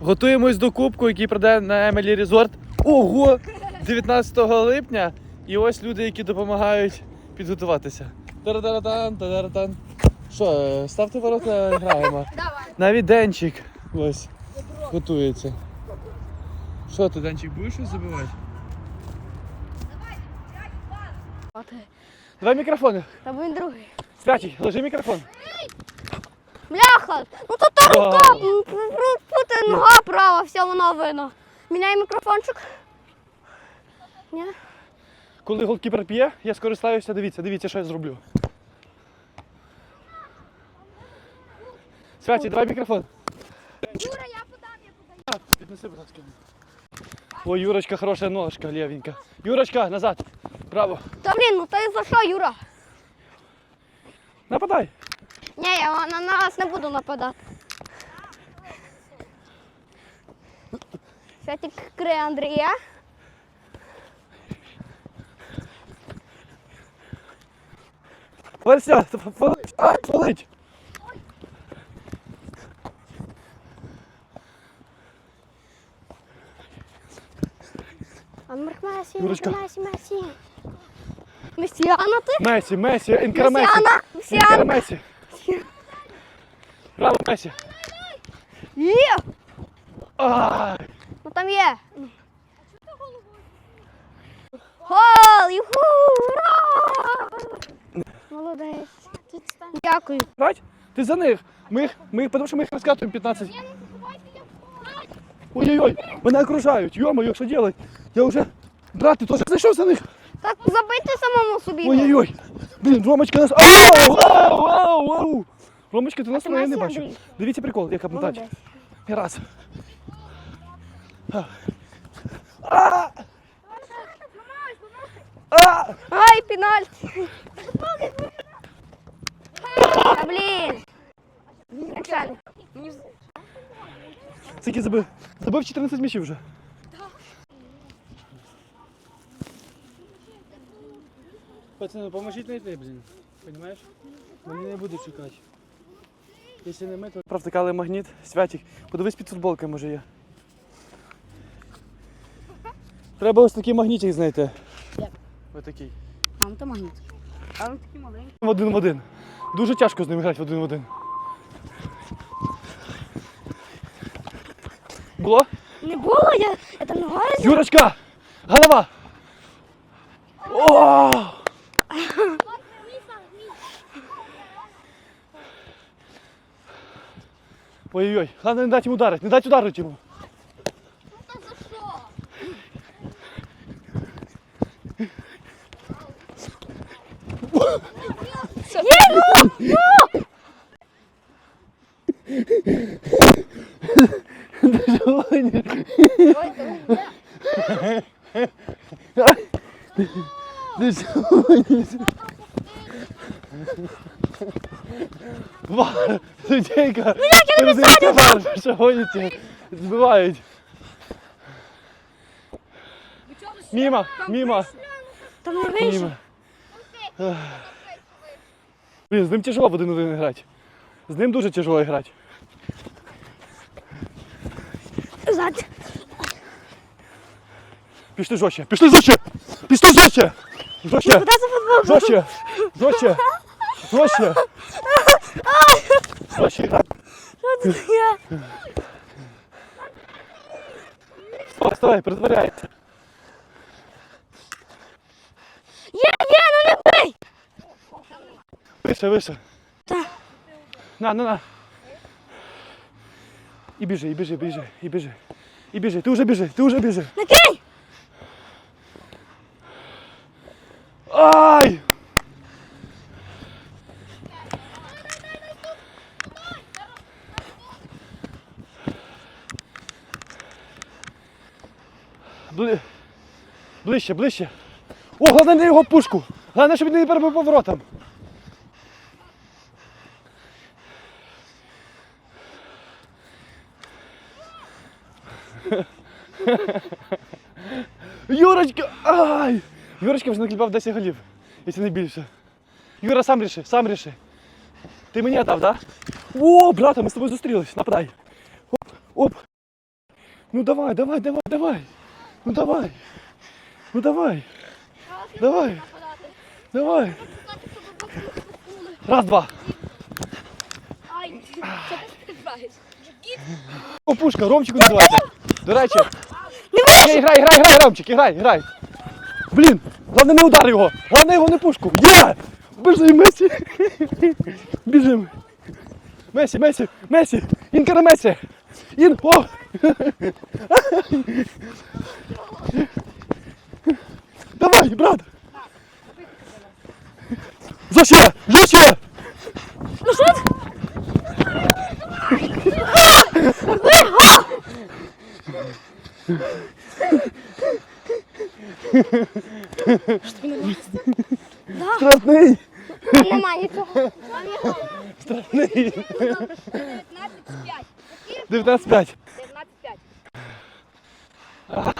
Готуємось до кубку, який пройде на Емелі Резорт. Ого! 19 липня. І ось люди, які допомагають підготуватися. Таратаратан, таратан. Що, е, ставте ворота, граємо. Давай. Навіть денчик ось готується. Що ти, денчик, будеш щось забивати? Давай мікрофони. Та він другий. Святій, ложи мікрофон. Бляха! Ну то та рука, пути нога права, все воно видно. Міняй мікрофончик. Ні? Коли голкіпер п'є, я скористаюся, дивіться, дивіться, що я зроблю. Святі, давай мікрофон. Юра, я подам, я подам. А, Піднеси, будь ласка. Ой, Юрочка, хороша ножка, левенька. Юрочка, назад. Браво. Та блін, ну ти за що, Юра? Нападай. Ні, я на нас не буду нападати. Святик криє Андрія. Вася, полить. Ай, полить. А Месі, Юрочка. Месі, Месі. Месіана ти? Месі, Месі, інкара Месі. Месіана, Месіана. Месі. Браво, Месі. Є! Ай. Ну там є. Гол! Юху! Ура! Молодець. Дякую. Бать, ти за них. Ми їх, ми їх, тому що ми їх розкатуємо 15. Ой-ой-ой, мене окружають. Йо-моє, що делать? Я вже... Брат, ти теж зайшов за них? Так забити самому собі. Ой-ой-ой. Блін, Ромочка нас... Ау, ау, ау, ау. Ромочка, ти нас ти я не Месі, бачу. Андрій? Дивіться прикол, яка подача. Молодець. І раз. А. А. А. Ай, пенальті. Та блін. Оксана. Скільки забив? Забив 14 м'ячів вже. Пацани, поможіть знайти, блін. Понимаєш? Вони не будуть шукати. Якщо не ми, то... Провтикали магніт, святик. Подивись під футболкою, може є. Треба ось такий магнітик знайти. Як? Ось такий. А ну то магніт. А він такий маленький. Один в один. Дуже тяжко з ним грати в один в один. Було? Не було, я, я там Юрочка! Голова! О! Ой-ой-ой, главное не дать ему ударить, не дать ударить ему. Ты что гонишь? Ва, Судейка! Як я не сказав, що гоните? Збивають. Мімо, мімо, Там не вийшов. Блін, з ним тяжело в один один грати. З ним дуже тяжело грати. Зад. Пішли жорстче, пішли жорстче! Пішли жорстче! Жорстче! Жорстче! Жорстче! Жорстче! Жорстче! Таке? Вставай, вставай, притворяйся. Є, є, ну не бий! Вище, вище. Так. На, на, на. І біжи, і біжи, біжи, і біжи. І біжи, ти вже біжи, ти вже біжи. Накинь! Ай! Бли... Ближче, ближче. О, головне не його пушку. Головне, щоб він не перебив поворотом. Юрочка! Ай! Юрочка вже накліпав 10 голів, якщо не більше. Юра, сам ріши, сам ріши. Ти мені дав, так? Да? О, брата, ми з тобою зустрілись. Нападай. Оп, оп. Ну давай, давай, давай, давай. Ну давай. Ну давай. Давай. Давай. Раз, два. Ай, що ти стрибаєш? О, пушка, Ромчику називається. До речі. Ні, грай, грай, грай, Ромчик, грай, грай. Блін, головне не удар його. Головне його не пушку. Є! Біжи, Месі. Біжим. Месі, Месі, Месі. Інкера Месі. Ін, о! Давай, брат. Жорстче, жорстче. Страшний. Там немає нічого. Страшний. 19-5. 19-5. 19-5.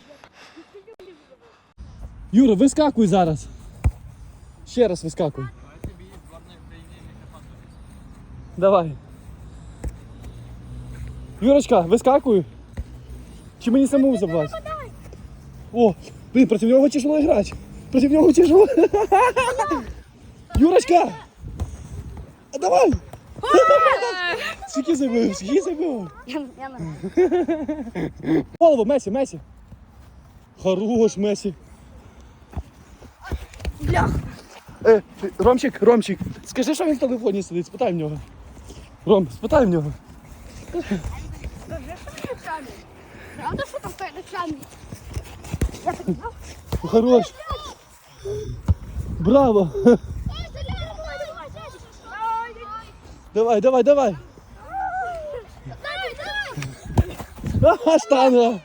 Юра, вискакуй зараз. Ще раз вискакуй. Давай. Юрочка, вискакуй. Чи мені самому забрати? О, блін, проти нього тяжело грати. Проти нього тяжело. Юрочка! Давай! Скільки забив, скільки забив? Я, Голову, Месі, Месі. Хорош, Месі. Блях. Е, Ромчик, Ромчик, скажи, що він в телефоні сидить, спитай в нього. Ром, спитай в нього. Правда, що там? Я так знав. Хорош. Браво. Давай, давай, давай. А, штанга.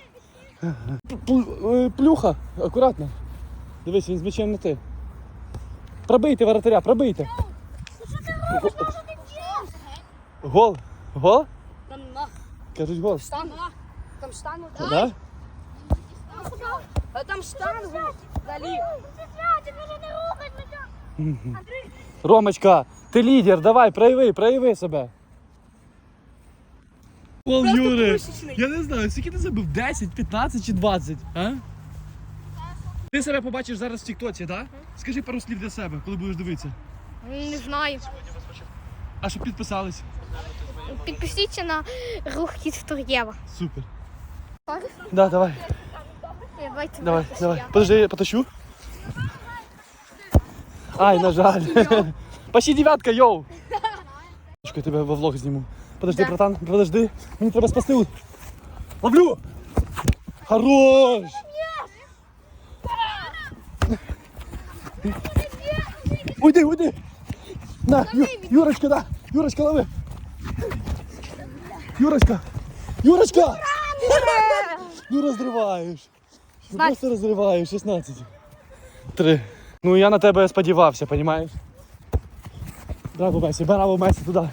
Е, Плюха, акуратно. Дивись, він з мечем на ти. Пробийте воротаря, пробийте. Гол. Гол? Там на Кажуть гол. штангу. Там штангу. Да? А там штангу. Далі. Ромочка, ти лідер, давай, прояви, прояви себе. Пол Юри, я не знаю, скільки ти забив? 10, 15 чи 20, а? Ти себе побачиш зараз в Тіктоці, так? Скажи пару слів для себе, коли будеш дивитися. Не знаю. А щоб підписались. Підпишіться на рух Кіт Тур'єва. Супер. Да, давай, Давайте давай, давай. Подожди, я потащу. Ай, на жаль. Почти дев'ятка, йоу. Я тебе во влог зніму. Подожди, Да. братан, подожди. Мені треба спасти. Ловлю! Хорош! Уйди, уйди! На, Ю, Юрочка, да! Юрочка, лови! Юрочка! Юрочка! Ну розриваєш. Ну просто розриваєш, 16. Три. Ну я на тебе сподівався, понімаєш? Браво, Месі, браво, Месі, туди.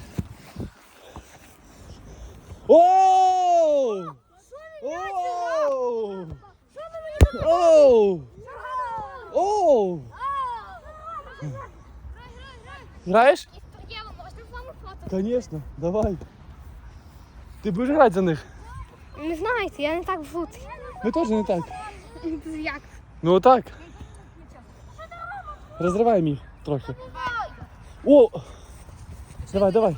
Оу! Оу! Оу! Оу! Граєш? Тур'єва, можна з вами фото? Конечно, давай. Ти будеш грати за них? Не знаєте, я не так вжутий. Ми теж не так. Як? Ну отак. Розривай їх трохи. О! Давай, давай.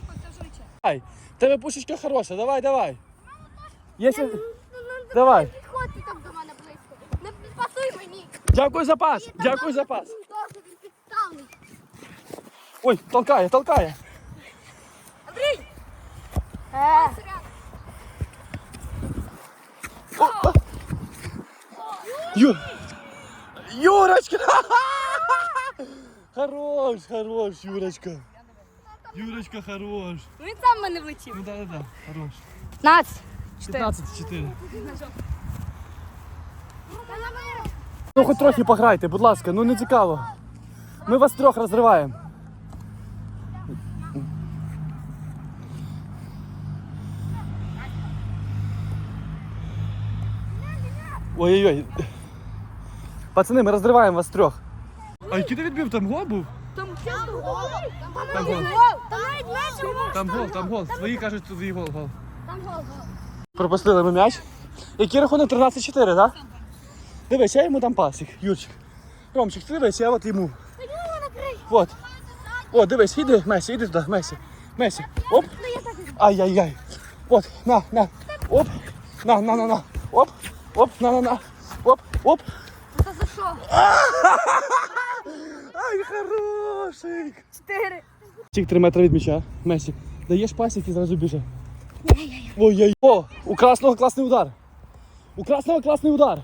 Давай. В Тебе пушечка хороша, давай, давай. Якщо... Давай. Підходьте там до мене близько. Не підпасуй мені. Дякую за пас. Дякую за пас. Тоже він підставний. Ой, толкає, толкає. Андрій! Е. Ю... Юрочка! Хорош, хорош, Юрочка. Юрочка, хорош. Він сам мене влетів. Ну да, да, да, хорош. 15. 15-4. Ну хоч трохи пограйте, будь ласка, ну не цікаво. Ми вас трьох розриваємо. Ой-ой-ой. Пацани, ми розриваємо вас трьох. А який ти відбив? Там гол був? Там гол. Там гол. Там гол. Там гол, там гол. Твої кажуть, твій гол, гол. Там гол. Пропустили ми м'яч. Який рахунок 13-4, так? Дивись, я йому дам пасик, Юрчик. Ромчик, ти дивись, я от йому. От. О, дивись, іди, Месі, іди туди, Месі. Месі. Оп. Ай-яй-яй. От, на, на. Оп. На, на, на, на. Оп. Оп, на, на, на. Оп, оп. Це за що? Ай, хороший. Чотири. Тік 3 метри від м'яча. Месі. Даєш пасик і зразу біже. Ой-ой. О, у красного класний удар. У красного класний удар.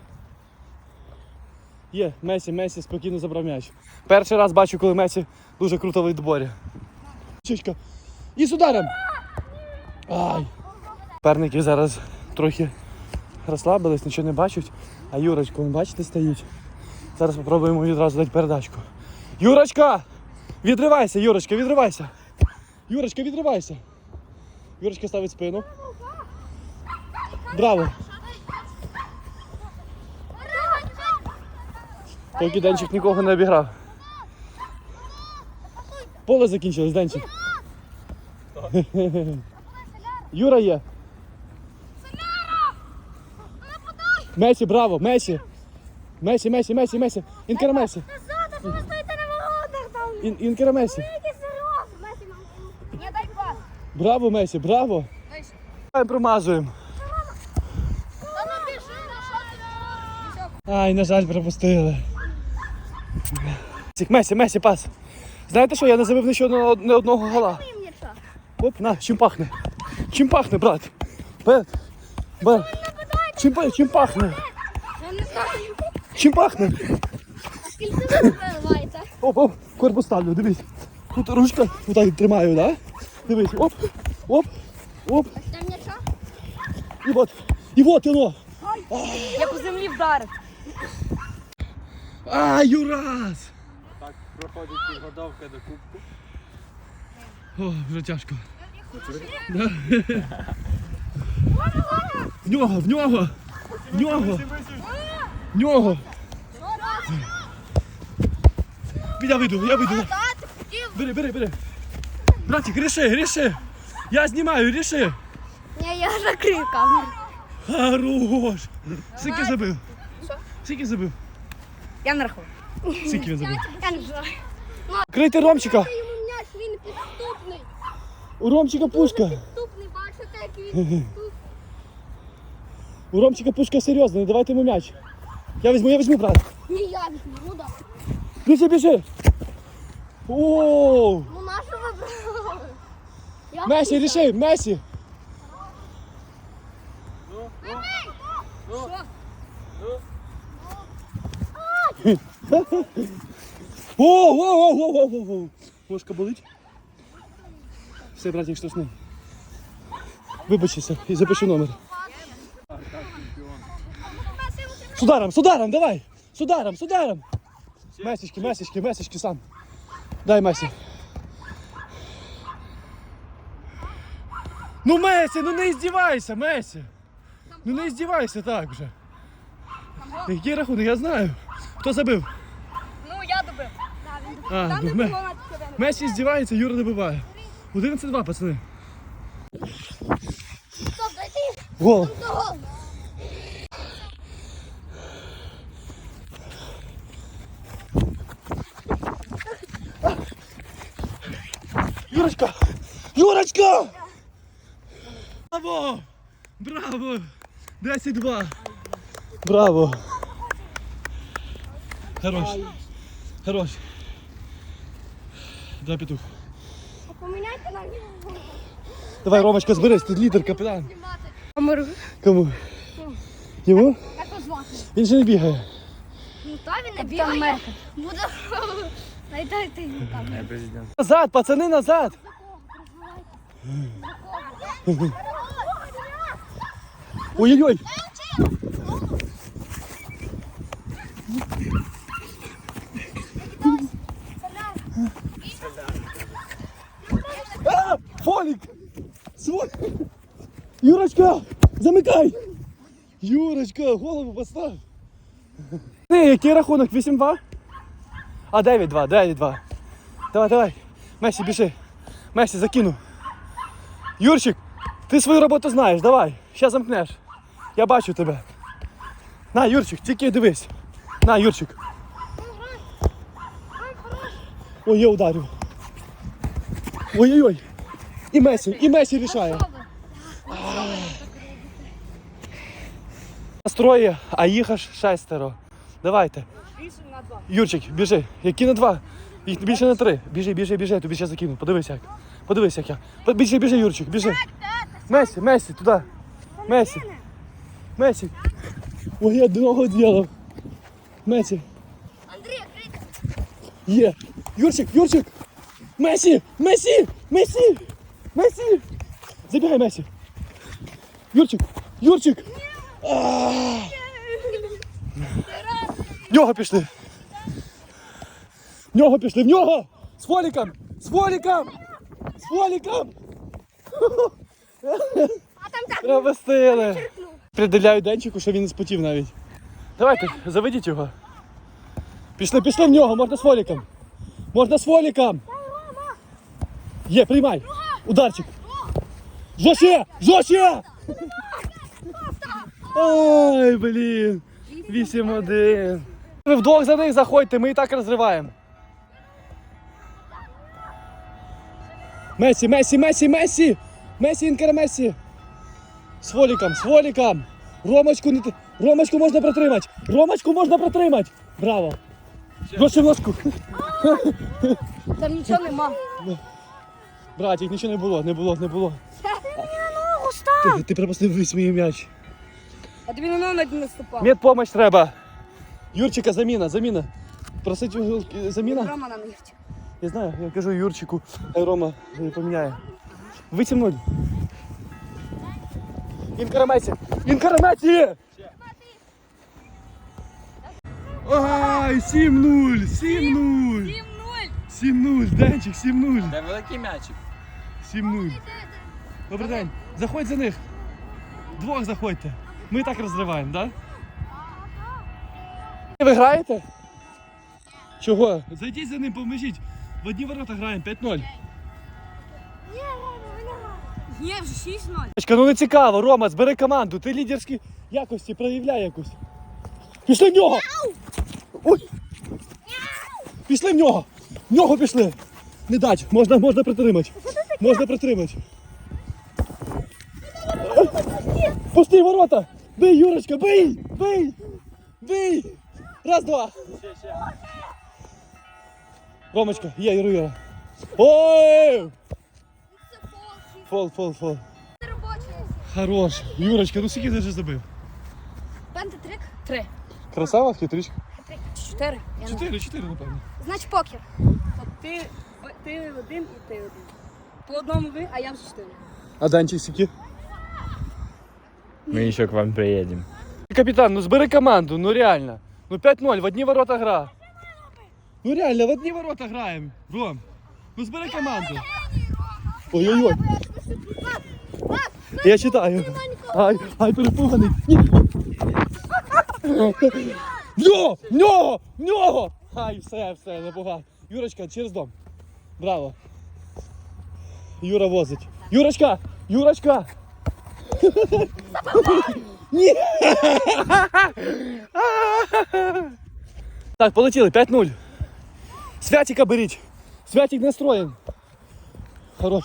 Є, Месі, Месі спокійно забрав м'яч. Перший раз бачу, коли Месі дуже круто в відборі. Чичка. І з ударом. Ай. Перники зараз трохи розслабились, нічого не бачать. А Юрочку, бачите, стоїть. Зараз спробуємо відразу дати передачку. Юрочка! Відривайся, Юрочка, відривайся. Юрочка, відривайся. Юрочка ставить спину. Браво. Поки Денчик нікого не обіграв. Поле закінчилось, Денчик. Юра є. Месі, браво, Месі. Месі, Месі, Месі, Месі. Інкера Месі. Назад, а ви стоїте на воротах там. Ін, Інкера Месі. Не дай пас. Браво, Месі, браво. Давай Промазуємо. Що ти? Ай, на жаль, пропустили. Месі, Месі, пас. Знаєте що, я не забив ще одного, не одного гола. Оп, на, чим пахне? Чим пахне, брат? Бет, бет. Чим, чим пахне? Я не знаю. Чим пахне? Скільки ви? Оп, оп, корпус ставлю, дивись. Тут ручка, отак тримаю, да? Дивись, оп, оп, оп, Там нічого? і от, і от воно. Я по землі вдарив. А, Юрас! Так проходить підготовка до кубку. О, вже тяжко. Да. В нього, в нього, в нього, в нього. Я вийду, я вийду. Бери, бери, бери. Братик, ріши, ріши. Я знімаю, ріши. Ні, я закрив камеру. Хорош. Скільки забив? Скільки Я не рахую. Скільки він забив? Я не знаю. Крийте Ромчика. Йому м'яч, він підступний. У Ромчика пушка. Підступний, бачите, як він підступний. У Ромчика пушка серйозна, не давайте йому м'яч. Я візьму, я візьму, брат. Ні, я візьму, ну да. Біжи, біжи. О, Ну нашу вибрали. Я Месі, ріши, Месі. О, о, о, о, о, о, о. Ложка болить? Все, братик, штрафний. Вибачися і запиши номер. С ударом, с ударом, давай! С ударом, с ударом! Месечки, месечки, месечки сам. Дай Месі. Ну Месі, ну не издевайся, Месі. Ну не издевайся так вже. Який рахунок, я знаю. Хто забив? Ну, я добив. А, Там не було на. Месі здівається, Юра добиває. 11-2, пацани. Стоп, дайте Гол. того. Юрочка! Юрочка! Браво! Браво! 10-2. Браво! Хорош. Хорош. Дай петух. Поміняйте на нього. Давай, Ромочка, зберись, ти лідер, капітан. Камеру. Кому? Йому? Як його звати? Він же не бігає. Ну, та він не бігає. Буде... Президент. Назад, пацани, назад! Ой-ой-ой! А, Фолик! Свой! Юрочка! Замикай! Юрочка, голову постав! Не, який рахунок? 8-2? А 9-2, 9-2. Давай, давай. Месі, біжи. Месі, закину. Юрчик, ти свою роботу знаєш, давай. Ще замкнеш. Я бачу тебе. На, Юрчик, тільки дивись. На, Юрчик. Ой, я ударив. Ой-ой-ой. І Месі, і Месі рішає. Настроє, а їх шестеро. Давайте. Юрчик, біжи. Які на два? Їх більше на три. Біжи, біжи, біжи, я тобі ще закину. Подивись як. Подивись, як я. По- Біжи, біжи, Юрчик, біжи. Месі, Месі, туди. Месі. Месі. Ой, я одного зробив. Месі. Андрій. Є. Юрчик, Юрчик. Месі, Месі, Месі, Месі. Забігай, Месі. Юрчик, Юрчик. А. В нього пішли. В нього пішли, в нього! З фоліком! З фоліком! З фоліком! А там так. Пропустили. Приділяю денчику, що він не спотів навіть. Давайте, заведіть його. Пішли, пішли в нього, можна з фоліком. Можна з фоліком. Є, приймай. Ударчик. Жорстче! Жорстче! Ой, блін. 8-1. Ви вдвох за них заходьте, ми і так розриваємо. Месі, Месі, Месі, Месі! Месі, Інкер Месі! З воліком, з воліком! Ромочку не... Ромочку можна протримати! Ромочку можна протримати! Браво! Гроші в ножку! Там нічого нема. Братик, нічого не було, не було, не було. Ти, ти пропустив весь мій м'яч. А тобі на ногу не наступав. Медпомощь треба. Юрчика, заміна, заміна. Просить його, е, заміна. Рома на нігті. Я знаю, я кажу Юрчику, хай Рома е, поміняє. Витягнули. Інкараметі! Інкараметі! Ай, 7-0! 7-0! 7-0! Денчик, 7-0! Де великий м'ячик? 7-0. Добрий день. Заходь за них. Двох заходьте. Ми і так розриваємо, так? Да? Ви граєте? Чого? Зайдіть за ним, поможіть. В одні ворота граємо 5-0. Є вже 6-0. Дочка, ну не цікаво, Рома, збери команду, ти лідерські якості проявляй якось. Пішли в нього! Ой! Пішли в нього! В нього пішли! Не дать, можна, можна притримати. Можна притримати. Пусти ворота! Бий, Юрочка, бий! Бий! Бий! Раз, два! Ромочка, є, Юра, Юра. Ой! Фол, фол, фол. Це робочий. Хорош. Юрочка, ну скільки ти вже забив? Пентатрик? Три. Красава, хитричка. Чотири. Я не- Чотири, чотири, напевно. Значить покер. От ти, ти один і ти один. По одному ви, а я вже чотири. А Данчик скільки? Ми ще к вам приїдемо. Капітан, ну збери команду, ну реально. Ну 5-0, в одні ворота гра. Ну реально, в одні ворота граємо. Ром, ну збери команду. Ой-ой-ой. Я читаю. Ай, ай, перепуганий. Ні. В нього! В нього! В нього! Ай, все, все, напугав. Юрочка, через дом. Браво. Юра возить. Юрочка! Юрочка! Ні! Так, полетіли, 5-0. Святика беріть. Святик настроєн. Хорош.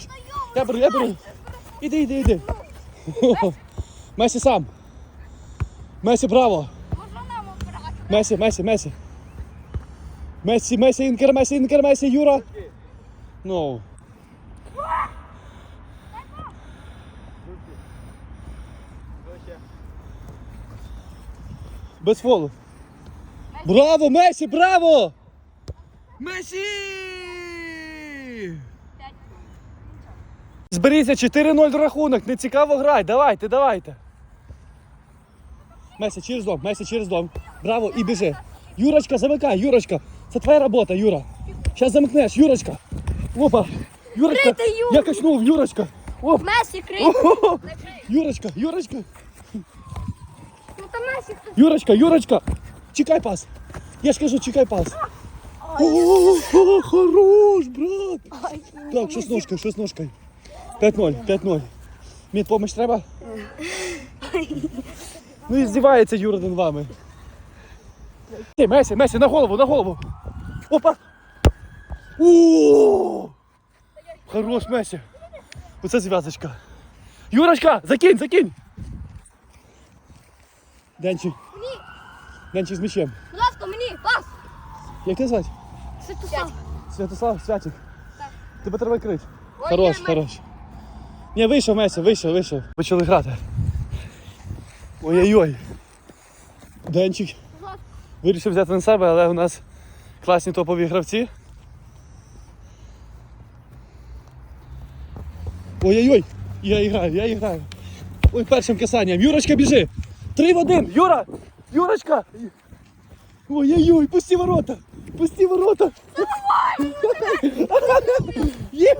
Я беру, я беру. Іди, іди, іди. Месі сам. Месі, браво. Месі, Месі, Месі. Месі, Месі, інкер, Месі, інкер, Месі, Юра. Ну. Без фолу. Браво, Месі, браво! Месі! Зберіться 4-0 рахунок, не цікаво грай. Давайте, давайте. Месі, через дом, Месі, через дом. Браво, і біжи. Юрочка, замикай, Юрочка. Це твоя робота, Юра. Зараз замкнеш, Юрочка. Опа. Юрочка. Крийте, Юру. Я качнув, Юрочка. Оп. Месі, крий. Юрочка, Юрочка. Ну. Юрочка, Юрочка. Чекай пас. Я ж кажу, чекай пас. О, хорош, брат. Так, що з ножкою, що з ножкою? 5-0, 5-0. Медпомощь треба? Ну і здівається Юра над вами. Ні, Месі, Месі, на голову, на голову. Опа! О! Хорош, Месі. Оце зв'язочка. Юрочка, закинь, закинь! Денчик. Денчик з м'ячем. Будь ласка, мені, пас! Як тебе звати? Святослав. Святослав, Святик. Тебе треба крити. Хорош, хорош. Ні, вийшов, Месі, вийшов, вийшов. Почали грати. Ой-ой-ой. Денчик. Вирішив взяти на себе, але у нас класні топові гравці. Ой-ой-ой. Я граю, я граю. Ой, першим касанням. Юрочка, біжи. Три в один. Юра! Юрочка! Ой-ой-ой, пусти ворота! Пусти ворота! Є!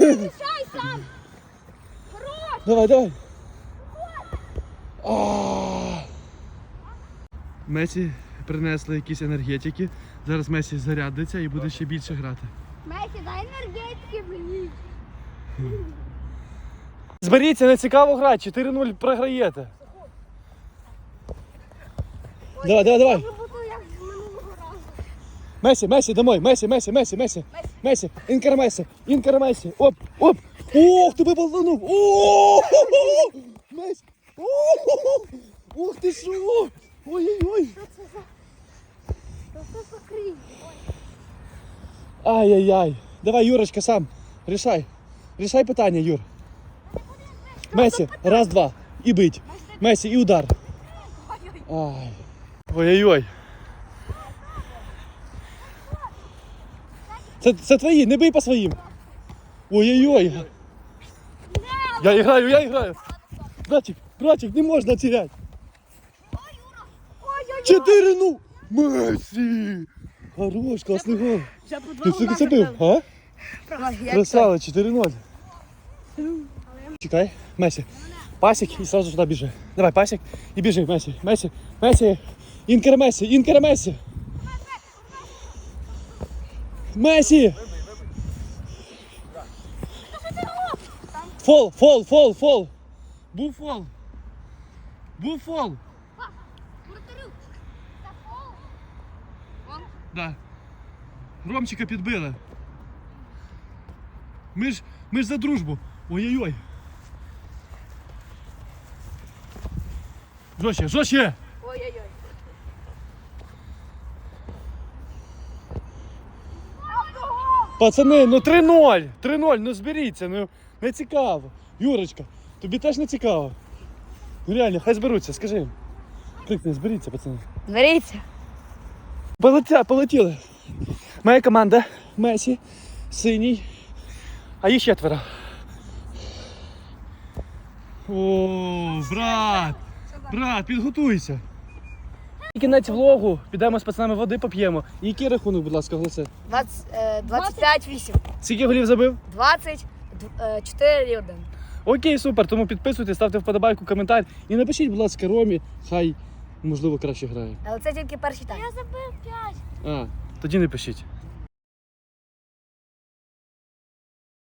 Мішай сам! Хорош! Давай, давай. Месі принесли якісь енергетики. Зараз Месі зарядиться і буде ще більше грати. Месі, дай енергетики мені. Зберіться, не цікаво грати, 4-0 програєте. Давай, давай, давай. Месі, Месі, домой, Месі, Месі, Месі, Месі. Месі, інкер Месі, інкер Месі. Оп, оп. Ох, тебе баланув. О! Месі. О! Ух ти що? Ой-ой-ой. Ай-яй-яй. Давай, Юрочка, сам. Рішай. Рішай питання, Юр. Месі, раз, два. І бить. Месі, і удар. Ай. Ой-ой-ой. Це, це твої, не бий по своїм. Ой-ой-ой. Я граю, я граю. Братик, братик, не можна теряти. Чотири, ну. Месі. Хорош, класний гол. Ти все забив, а? Красава, 4-0. Чекай, Месі. Пасік і сразу сюди біжи. Давай, пасік і біжи, Месі. Месі, Месі. Інкер Месі, інкер Месі. Месі! Фол, фол, фол, фол. Був фол. Був фол. Вратарю. Та фол. Да. Ромчика підбили. Ми ж, ми ж за дружбу. Ой-ой-ой. Жорстче, жорстче! Ой-ой-ой. Пацани, ну 3-0! 3-0, ну зберіться, ну не цікаво. Юрочка, тобі теж не цікаво. Ну реально, хай зберуться, скажи їм. Крикни, зберіться, пацани. Зберіться. Полетя, полетіли. Моя команда Месі, синій, а їх четверо. О, брат! Брат, підготуйся. І Кінець влогу, підемо з пацанами води поп'ємо. І який рахунок, будь ласка, голоси? 25-8. Скільки голів забив? 20, 4 1. Окей, супер. Тому підписуйтесь, ставте вподобайку, коментар і напишіть, будь ласка, Ромі, хай можливо краще грає. Але це тільки перший тайм. Я забив п'ять. А, тоді не пишіть.